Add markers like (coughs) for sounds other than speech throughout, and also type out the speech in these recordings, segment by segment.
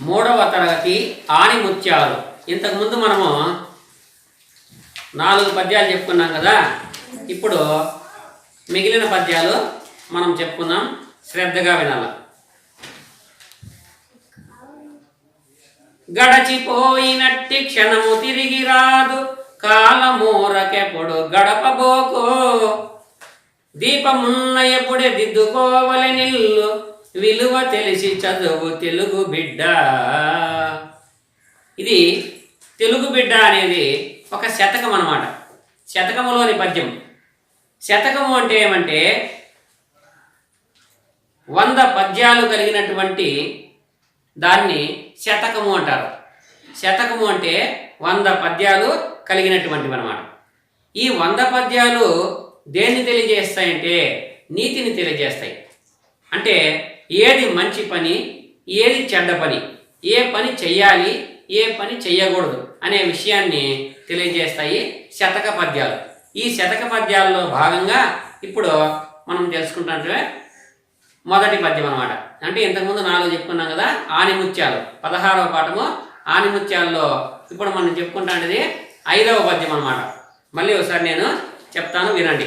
మూడవ తరగతి ఆణిముత్యాలు. ఇంతకుముందు మనము నాలుగు పద్యాలు చెప్పుకున్నాం కదా? ఇప్పుడు మిగిలిన పద్యాలు మనం చెప్పుకుందాం. శ్రద్ధగా వినాల. గడచిపోయినట్టి క్షణము తిరిగి రాదు. కాలమూరకెప్పుడు గడపబోకో. దీపమున్న ఎప్పుడే దిద్దుకోవలె నిల్లు. విలువ తెలిసి చదువు తెలుగు బిడ్డ. ఇది తెలుగు బిడ్డ అనేది ఒక శతకం అన్నమాట. శతకములోని పద్యం. శతకము అంటే ఏమంటే వంద పద్యాలు కలిగినటువంటి దాన్ని శతకము అంటారు. శతకము అంటే వంద పద్యాలు కలిగినటువంటివి అనమాట ఈ వంద పద్యాలు దేన్ని తెలియజేస్తాయంటే నీతిని తెలియజేస్తాయి. అంటే ఏది మంచి పని ఏది చెడ్డ పని? ఏ పని చెయ్యాలి ఏ పని చెయ్యకూడదు అనే విషయాన్ని తెలియజేస్తాయి శతక పద్యాలు. ఈ శతక పద్యాల్లో భాగంగా ఇప్పుడు మనం తెలుసుకుంటున్నట్లే మొదటి పద్యం అనమాట అంటే ఇంతకుముందు నాలుగు చెప్పుకున్నాం కదా ఆనిముత్యాలు. పదహారవ పాఠము ఆనిముత్యాల్లో ఇప్పుడు మనం చెప్పుకుంటాంటిది ఐదవ పద్యం అనమాట మళ్ళీ ఒకసారి నేను చెప్తాను వినండి.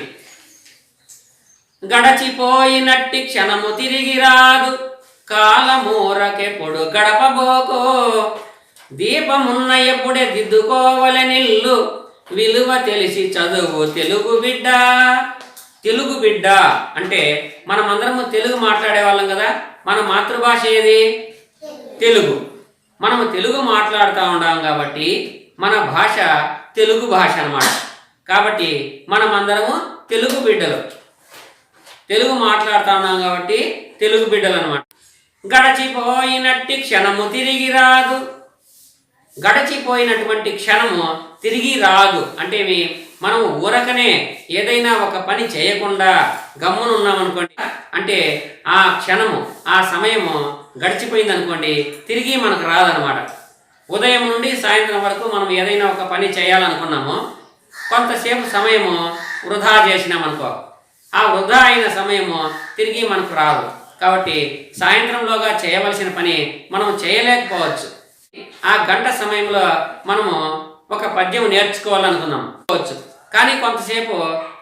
గడచిపోయినట్టి క్షణము తిరిగి రాదు కాలమూరకెప్పుడు గడపబోకో. దీపమున్న ఎప్పుడే విలువ తెలిసి చదువు తెలుగు బిడ్డ. తెలుగు బిడ్డ అంటే మనమందరము తెలుగు మాట్లాడే వాళ్ళం కదా. మన మాతృభాష ఏది? తెలుగు. మనము తెలుగు మాట్లాడుతూ ఉన్నాం కాబట్టి మన భాష తెలుగు భాష అన్నమాట. కాబట్టి మనమందరము తెలుగు బిడ్డలు. తెలుగు మాట్లాడుతా ఉన్నాం కాబట్టి తెలుగు బిడ్డలు అనమాట గడచిపోయినట్టి క్షణము తిరిగి రాదు. గడచిపోయినటువంటి క్షణము తిరిగి రాదు. అంటే మనం ఊరకనే ఏదైనా ఒక పని చేయకుండా గమ్మున ఉన్నామనుకోండి అంటే ఆ క్షణము ఆ సమయము గడిచిపోయింది అనుకోండి తిరిగి మనకు రాదనమాట. ఉదయం నుండి సాయంత్రం వరకు మనం ఏదైనా ఒక పని చేయాలనుకున్నాము కొంతసేపు సమయము వృధా చేసినామనుకో ఆ వృధా అయిన సమయము తిరిగి మనకు రాదు. కాబట్టి సాయంత్రంలోగా చేయవలసిన పని మనం చేయలేకపోవచ్చు. ఆ గంట సమయంలో మనము ఒక పద్యం నేర్చుకోవాలనుకున్నాం. కోవచ్చు కానీ కొంతసేపు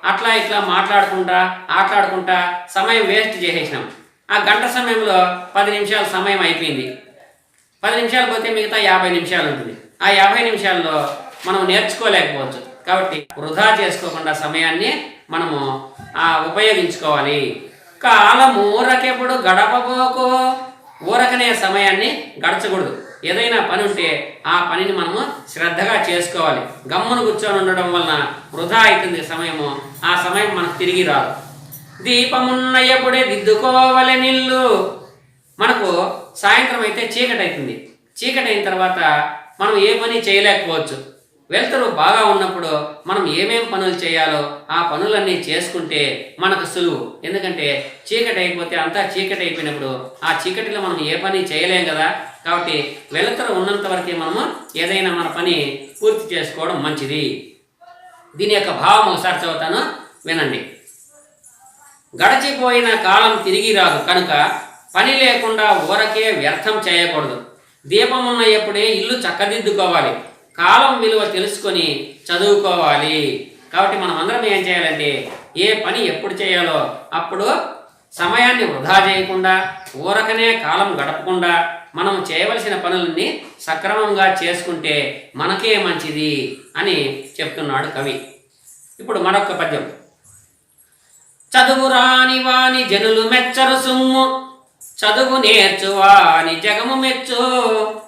అట్లా ఇట్లా మాట్లాడుకుంటా ఆటలాడుకుంటా సమయం వేస్ట్ చేసేసినాం. ఆ గంట సమయంలో పది నిమిషాల సమయం అయిపోయింది. పది నిమిషాలు పోతే మిగతా యాభై నిమిషాలు ఉంటుంది. ఆ యాభై నిమిషాల్లో మనం నేర్చుకోలేకపోవచ్చు. కాబట్టి వృధా చేసుకోకుండా సమయాన్ని మనము ఉపయోగించుకోవాలి. కాలం ఊరకెప్పుడు గడపబోకో? ఊరకనే సమయాన్ని గడచకూడదు. ఏదైనా పని ఉంటే ఆ పనిని మనము శ్రద్ధగా చేసుకోవాలి. గమ్మును కూర్చొని ఉండడం వలన వృధా అవుతుంది సమయము. ఆ సమయం మనకు తిరిగి రాదు. దీపమున్నయ్యప్పుడే దిద్దుకోవాలి దిద్దుకోవలె నిల్లు. మనకు సాయంత్రం అయితే చీకటి అవుతుంది చీకటి అయిన తర్వాత మనం ఏ పని చేయలేకపోవచ్చు. వెలుతురు బాగా ఉన్నప్పుడు మనం ఏమేం పనులు చేయాలో ఆ పనులన్నీ చేసుకుంటే మనకు సులువు. ఎందుకంటే చీకటి అయిపోతే అంతా చీకటి అయిపోయినప్పుడు ఆ చీకటిలో మనం ఏ పని చేయలేం కదా? కాబట్టి వెలుతురు ఉన్నంత వరకే మనము ఏదైనా మన పని పూర్తి చేసుకోవడం మంచిది. దీని యొక్క భావం ఒకసారి చదువుతాను. వినండి. గడచిపోయిన కాలం తిరిగి రాదు. కనుక పని లేకుండా ఊరకే వ్యర్థం చేయకూడదు. దీపం ఉన్న ఎప్పుడే ఇల్లు చక్కదిద్దుకోవాలి. కాలం విలువ తెలుసుకొని చదువుకోవాలి. కాబట్టి మనం అందరం ఏం చేయాలంటే ఏ పని ఎప్పుడు చేయాలో అప్పుడు సమయాన్ని వృధా చేయకుండా ఊరకనే కాలం గడపకుండా మనం చేయవలసిన పనులన్నీ సక్రమంగా చేసుకుంటే మనకే మంచిది అని చెప్తున్నాడు కవి. ఇప్పుడు మరొక పద్యం. చదువు రాని వాని జనులు మెచ్చరు సుమ్ము చదువు నేర్చువాని జగము మెచ్చు.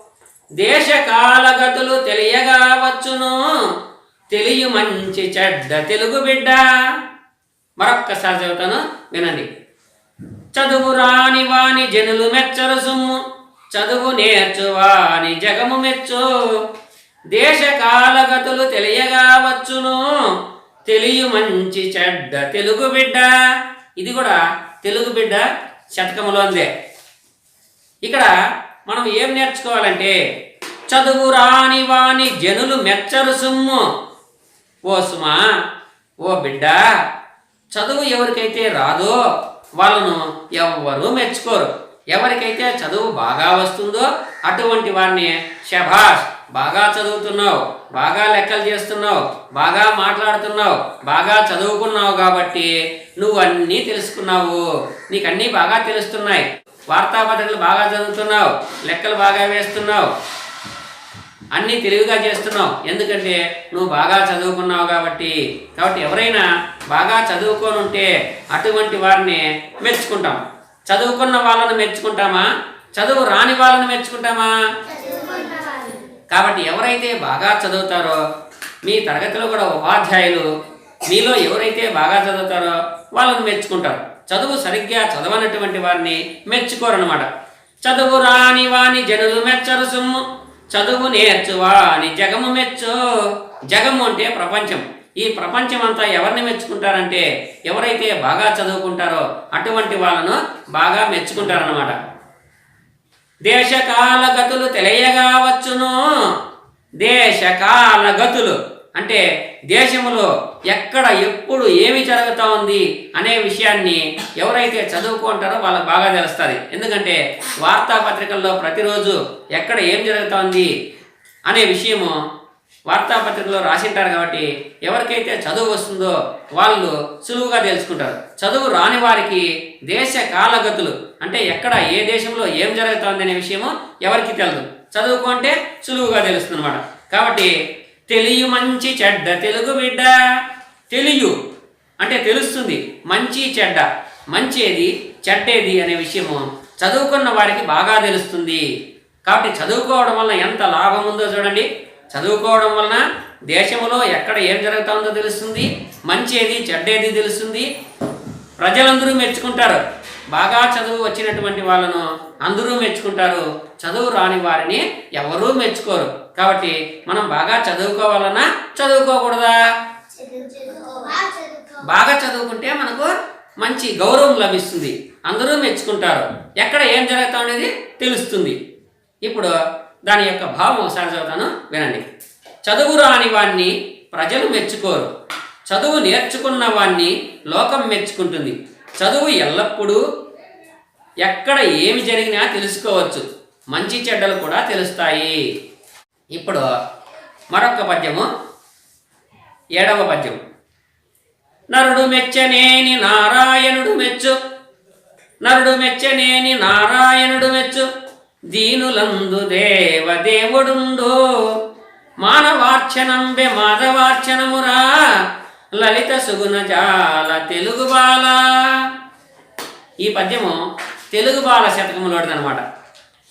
దేశ కాలగతులు తెలియగా వచ్చును. తెలియ మంచి చెడ్డ తెలుగు బిడ్డ. మరొక్కసారి చదువుతాను వినండి. చదువు రాని వాని జనులు మెచ్చరు సుమ్ము. చదువు నేర్చువాని జగము మెచ్చు. దేశ కాలగతులు తెలియగా వచ్చును. తెలియ మంచి చెడ్డ తెలుగు బిడ్డ. ఇది కూడా తెలుగు బిడ్డ శతకములోందే ఇక్కడ మనం ఏం నేర్చుకోవాలంటే చదువు రాని వాని జనులు మెచ్చరు సుమ్ము. ఓ సుమా ఓ బిడ్డ చదువు ఎవరికైతే రాదో వాళ్ళను ఎవ్వరూ మెచ్చుకోరు. ఎవరికైతే చదువు బాగా వస్తుందో అటువంటి వారిని శభాష్ బాగా చదువుతున్నావు బాగా లెక్కలు చేస్తున్నావు బాగా మాట్లాడుతున్నావు బాగా చదువుకున్నావు కాబట్టి నువ్వు అన్నీ తెలుసుకున్నావు. నీకు అన్నీ బాగా తెలుస్తున్నాయి. వార్తాపత్రికలు బాగా చదువుతున్నావు లెక్కలు బాగా వేస్తున్నావు అన్నీ తెలివిగా చేస్తున్నావు. ఎందుకంటే నువ్వు బాగా చదువుకున్నావు కాబట్టి. కాబట్టి ఎవరైనా బాగా చదువుకొని ఉంటే అటువంటి వారిని మెచ్చుకుంటాం. చదువుకున్న వాళ్ళని మెచ్చుకుంటామా? చదువు రాని వాళ్ళని మెచ్చుకుంటామా? కాబట్టి ఎవరైతే బాగా చదువుతారో మీ తరగతిలో కూడా ఉపాధ్యాయులు మీలో ఎవరైతే బాగా చదువుతారో వాళ్ళని మెచ్చుకుంటారు. చదువు సరిగ్గా చదవనటువంటి వారిని మెచ్చుకోరనమాట చదువు రాని వాని జనులు మెచ్చరు సొమ్ము. చదువు నేర్చువాని జగము మెచ్చు. జగము అంటే ప్రపంచం. ఈ ప్రపంచం అంతా ఎవరిని మెచ్చుకుంటారంటే ఎవరైతే బాగా చదువుకుంటారో అటువంటి వాళ్ళను బాగా మెచ్చుకుంటారనమాట దేశకాల గతులు తెలియగా వచ్చును. దేశకాల గతులు అంటే దేశంలో ఎక్కడ ఎప్పుడు ఏమి జరుగుతూ ఉంది అనే విషయాన్ని ఎవరైతే చదువుకుంటారో వాళ్ళకి బాగా తెలుస్తుంది. ఎందుకంటే వార్తాపత్రికల్లో ప్రతిరోజు ఎక్కడ ఏం జరుగుతూ ఉంది అనే విషయము వార్తాపత్రికలో రాసింటారు కాబట్టి ఎవరికైతే చదువు వస్తుందో వాళ్ళు సులువుగా తెలుసుకుంటారు. చదువు రాని వారికి దేశ కాలగతులు అంటే ఎక్కడ ఏ దేశంలో ఏం జరుగుతోంది అనే విషయము ఎవరికి తెలియదు చదువుకుంటే సులువుగా తెలుస్తుంది అనమాట కాబట్టి తెలియు మంచి చెడ్డ తెలుగు బిడ్డ. తెలియు అంటే తెలుస్తుంది మంచి చెడ్డ. మంచేది చెడ్డేది అనే విషయము చదువుకున్న వారికి బాగా తెలుస్తుంది. కాబట్టి చదువుకోవడం వల్ల ఎంత లాభం ఉందో చూడండి. చదువుకోవడం వలన దేశంలో ఎక్కడ ఏం జరుగుతుందో తెలుస్తుంది. మంచేది చెడ్డేది తెలుస్తుంది. ప్రజలందరూ మెచ్చుకుంటారు. బాగా చదువు వచ్చినటువంటి వాళ్ళను అందరూ మెచ్చుకుంటారు. చదువు రాని వారిని ఎవరూ మెచ్చుకోరు. కాబట్టి మనం బాగా చదువుకోవాలన్నా చదువుకోకూడదా? బాగా చదువుకుంటే మనకు మంచి గౌరవం లభిస్తుంది. అందరూ మెచ్చుకుంటారు. ఎక్కడ ఏం జరుగుతా అనేది తెలుస్తుంది. ఇప్పుడు దాని యొక్క భావం ఒకసారి చదువుతాను వినండి. చదువు రాని వాణ్ణి ప్రజలు మెచ్చుకోరు. చదువు నేర్చుకున్న వాణ్ణి లోకం మెచ్చుకుంటుంది. చదువు ఎల్లప్పుడూ ఎక్కడ ఏమి జరిగినా తెలుసుకోవచ్చు. మంచి చెడ్డలు కూడా తెలుస్తాయి. ఇప్పుడు మరొక పద్యము. ఏడవ పద్యం నరుడు మెచ్చనేని నారాయణుడు మెచ్చు. నరుడు మెచ్చనేని నారాయణుడు మెచ్చు. దీనులందు దేవ దేవుడుండు మానవార్చనంబె మాధవార్చనమురా. లలిత సుగుణ జాల తెలుగు బాల. ఈ పద్యము తెలుగు బాల శతకములోటిదనమాట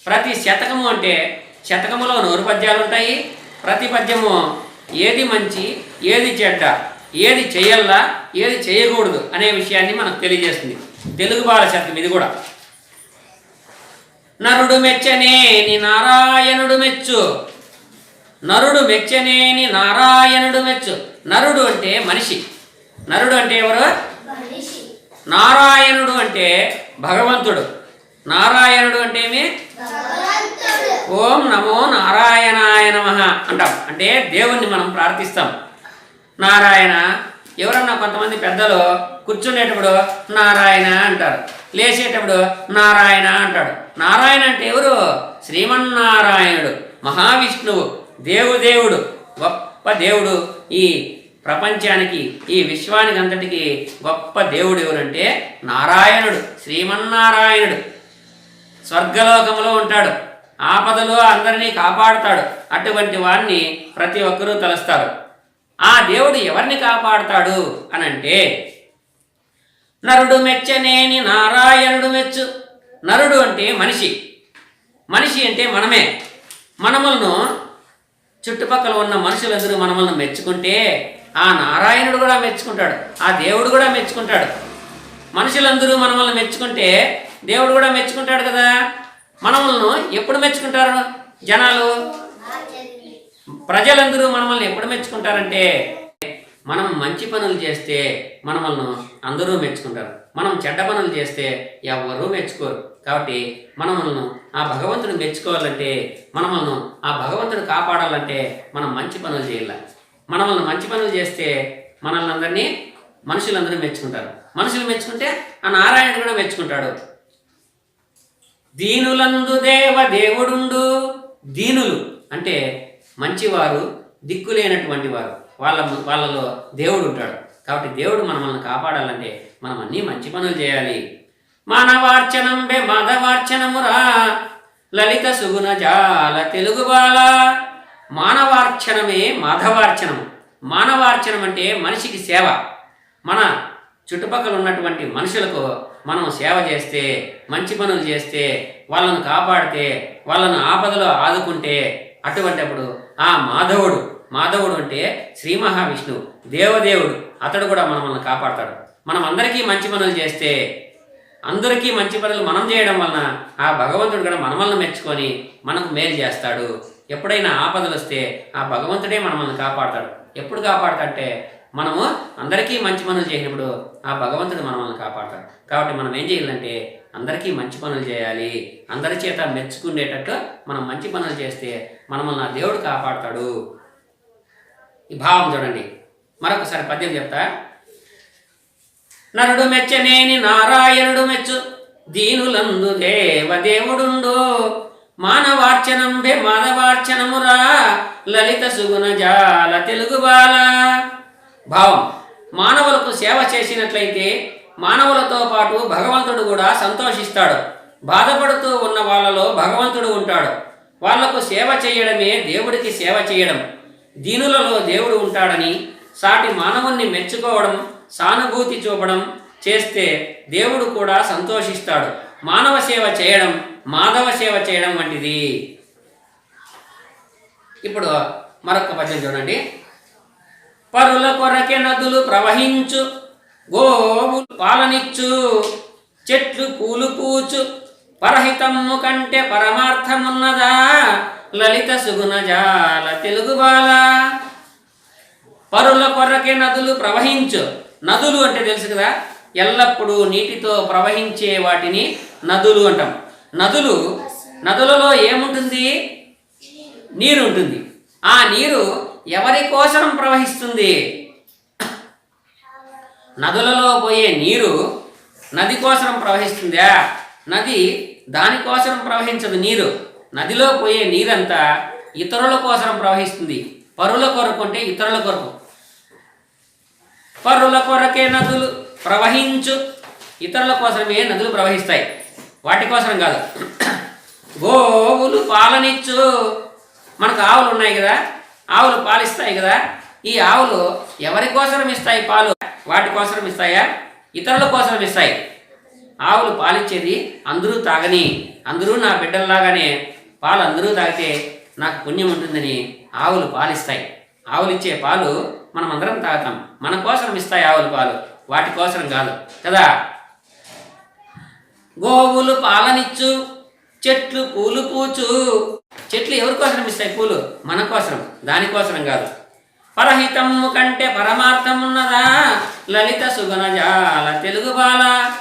ప్రతి శతకము అంటే శతకములో నూరు పద్యాలు ఉంటాయి. ప్రతి పద్యము ఏది మంచి ఏది చెడ్డ ఏది చేయల్లా ఏది చేయకూడదు అనే విషయాన్ని మనకు తెలియజేస్తుంది. తెలుగు బాల శతకం ఇది కూడా. నరుడు మెచ్చనేని నారాయణుడు మెచ్చు. నరుడు మెచ్చనేని నారాయణుడు మెచ్చు. నరుడు అంటే మనిషి. నరుడు అంటే ఎవరు? నారాయణుడు అంటే భగవంతుడు. నారాయణుడు అంటే ఏమి? ఓం నమో నారాయణాయ నమ అంటాం. అంటే దేవుణ్ణి మనం ప్రార్థిస్తాం. నారాయణ ఎవరన్నా కొంతమంది పెద్దలు కూర్చునేటప్పుడు నారాయణ అంటారు. లేచేటప్పుడు నారాయణ అంటాడు. నారాయణ అంటే ఎవరు? శ్రీమన్నారాయణుడు మహావిష్ణువు దేవుదేవుడు గొప్ప దేవుడు. ఈ ప్రపంచానికి ఈ విశ్వానికి అంతటికి గొప్ప దేవుడు ఎవరంటే నారాయణుడు శ్రీమన్నారాయణుడు. స్వర్గలోకంలో ఉంటాడు. ఆపదలో అందరినీ కాపాడుతాడు. అటువంటి వారిని ప్రతి ఒక్కరూ తలుస్తారు. ఆ దేవుడు ఎవరిని కాపాడుతాడు అనంటే నరుడు మెచ్చనేని నారాయణుడు మెచ్చు. నరుడు అంటే మనిషి. మనిషి అంటే మనమే. మనములను చుట్టుపక్కల ఉన్న మనుషులందరూ మనములను మెచ్చుకుంటే ఆ నారాయణుడు కూడా మెచ్చుకుంటాడు. ఆ దేవుడు కూడా మెచ్చుకుంటాడు. మనుషులందరూ మనమల్ని మెచ్చుకుంటే దేవుడు కూడా మెచ్చుకుంటాడు కదా. మనములను ఎప్పుడు మెచ్చుకుంటారు? జనాలు? ప్రజలందరూ మనల్ని ఎప్పుడు మెచ్చుకుంటారంటే మనం మంచి పనులు చేస్తే మనల్ని అందరూ మెచ్చుకుంటారు. మనం చెడ్డ పనులు చేస్తే ఎవరూ మెచ్చుకోరు. కాబట్టి మనమల్ని ఆ భగవంతుడు మెచ్చుకోవాలంటే మనమల్ని ఆ భగవంతుడు కాపాడాలంటే మనం మంచి పనులు చేయాలి. మనమల్ని మంచి పనులు చేస్తే మనల్ని అందరినీ మనుషులందరూ మెచ్చుకుంటారు. మనుషులు మెచ్చుకుంటే ఆ నారాయణుడు కూడా మెచ్చుకుంటాడు. దీనులందు దేవ దేవుడుండు. దీనులు అంటే మంచివారు దిక్కులేనటువంటి వారు. వాళ్ళ వాళ్ళలో దేవుడు ఉంటాడు కాబట్టి దేవుడు మనల్ని కాపాడాలంటే మనం అన్నీ మంచి పనులు చేయాలి. మానవార్చనం బే మాధవార్చనమురా. లలిత సుగుణ జాల తెలుగు బాల. మానవార్చనమే మాధవార్చనం మానవార్చనం అంటే మనిషికి సేవ. మన చుట్టుపక్కల ఉన్నటువంటి మనుషులకు మనం సేవ చేస్తే మంచి పనులు చేస్తే వాళ్ళను కాపాడితే వాళ్ళను ఆపదలో ఆదుకుంటే అటువంటిప్పుడు ఆ మాధవుడు మాధవుడు అంటే శ్రీ మహావిష్ణువు దేవదేవుడు. అతడు కూడా మనల్ని కాపాడతాడు. మనం అందరికీ మంచి పనులు చేస్తే అందరికీ మంచి పనులు మనం చేయడం వలన ఆ భగవంతుడు కూడా మనమల్ని మెచ్చుకొని మనకు మేలు చేస్తాడు. ఎప్పుడైనా ఆపదలు వస్తే ఆ భగవంతుడే మనల్ని కాపాడతాడు. ఎప్పుడు కాపాడతాడంటే మనము అందరికీ మంచి పనులు చేసినప్పుడు ఆ భగవంతుడు మనల్ని కాపాడతాడు. కాబట్టి మనం ఏం చేయాలంటే అందరికీ మంచి పనులు చేయాలి. అందరి చేత మెచ్చుకునేటట్టు మనం మంచి పనులు చేస్తే మనల్ని నా దేవుడు కాపాడతాడు. ఈ భావం చూడండి. మరొకసారి పద్యం చెప్తా. నరుడు మెచ్చనేని నారాయణుడు మెచ్చు దీనులందు దేవదేవుడుండో మానవార్చనంబే మాధవార్చనమురా లలిత సుగుణ జాల తెలుగు బాల. భావం. మానవులకు సేవ చేసినట్లయితే మానవులతో పాటు భగవంతుడు కూడా సంతోషిస్తాడు. బాధపడుతూ ఉన్న వాళ్ళలో భగవంతుడు ఉంటాడు. వాళ్ళకు సేవ చేయడమే దేవుడికి సేవ చేయడం. దీనులలో దేవుడు ఉంటాడని సాటి మానవుణ్ణి మెచ్చుకోవడం సానుభూతి చూపడం చేస్తే దేవుడు కూడా సంతోషిస్తాడు. మానవ సేవ చేయడం మాధవ సేవ చేయడం వంటిది. ఇప్పుడు మరొక పద్యం చూడండి. పరుల కొరకే నదులు ప్రవహించు గోవులు పాలనిచ్చు చెట్లు పూలు పూచు. పరహితమ్ము కంటే పరమార్థమున్నదా? లలిత సుగుణ జాల తెలుగు బాల. పరుల కొరకే నదులు ప్రవహించు. నదులు అంటే తెలుసు కదా ఎల్లప్పుడూ నీటితో ప్రవహించే వాటిని నదులు అంటాం. నదులు నదులలో ఏముంటుంది? నీరు ఉంటుంది. ఆ నీరు ఎవరి కోసం ప్రవహిస్తుంది? నదులలో పోయే నీరు నది కోసం ప్రవహిస్తుందా? నది దానికోసం ప్రవహించదు నీరు. నదిలో పోయే నీరంతా ఇతరుల కోసం ప్రవహిస్తుంది. పరుల కొరకు అంటే ఇతరుల కొరకు. పరుల కొరకే నదులు ప్రవహించు. ఇతరుల కోసమే నదులు ప్రవహిస్తాయి. వాటి కోసం కాదు. (coughs) గోవులు పాలనిచ్చు. మనకు ఆవులు ఉన్నాయి కదా? ఆవులు పాలిస్తాయి కదా ఈ ఆవులు ఎవరి కోసం ఇస్తాయి పాలు? వాటి కోసం ఇస్తాయా? ఇతరుల కోసం ఇస్తాయి. ఆవులు పాలిచ్చేది అందరూ తాగని అందరూ నా బిడ్డల్లాగానే పాలు అందరూ తాగితే నాకు పుణ్యం ఉంటుందని ఆవులు పాలిస్తాయి. ఆవులు ఇచ్చే పాలు మనం అందరం తాగుతాం. మన కోసం ఇస్తాయి ఆవుల పాలు. వాటి కోసం కాదు కదా? గోవులు పాలనిచ్చు చెట్లు పూలు పూచు చెట్లు ఎవరి కోసం ఇస్తాయి? పూలు. మన కోసం దానికోసం కాదు. పరహితము కంటే పరమార్థం ఉన్నదా లలిత సుగణ జాల తెలుగు బాల.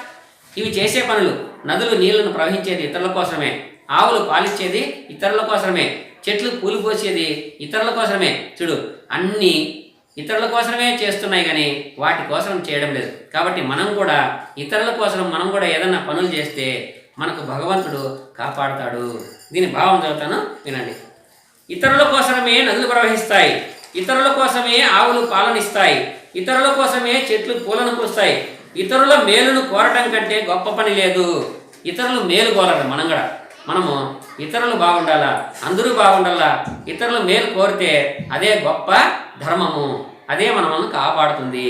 ఇవి చేసే పనులు. నదులు నీళ్ళను ప్రవహించేది ఇతరుల కోసమే. ఆవులు పాలిచ్చేది ఇతరుల కోసమే. చెట్లు పూలు పోసేది ఇతరుల కోసమే. చూడు అన్నీ ఇతరుల కోసమే చేస్తున్నాయి కానీ వాటి కోసం చేయడం లేదు. కాబట్టి మనం కూడా ఇతరుల కోసం మనం కూడా ఏదైనా పనులు చేస్తే మనకు భగవంతుడు కాపాడుతాడు. దీని భావం చదువుతాను వినండి. ఇతరుల కోసమే నదులు ప్రవహిస్తాయి. ఇతరుల కోసమే ఆవులు పాలనిస్తాయి. ఇతరుల కోసమే చెట్లు పూలను పూస్తాయి. ఇతరుల మేలును కోరటం కంటే గొప్ప పని లేదు. ఇతరులు మేలు కోరరు మనం కూడా. మనము ఇతరులు బాగుండాలా? అందరూ బాగుండాలా? ఇతరులు మేలు కోరితే అదే గొప్ప ధర్మము. అదే మనల్ని కాపాడుతుంది.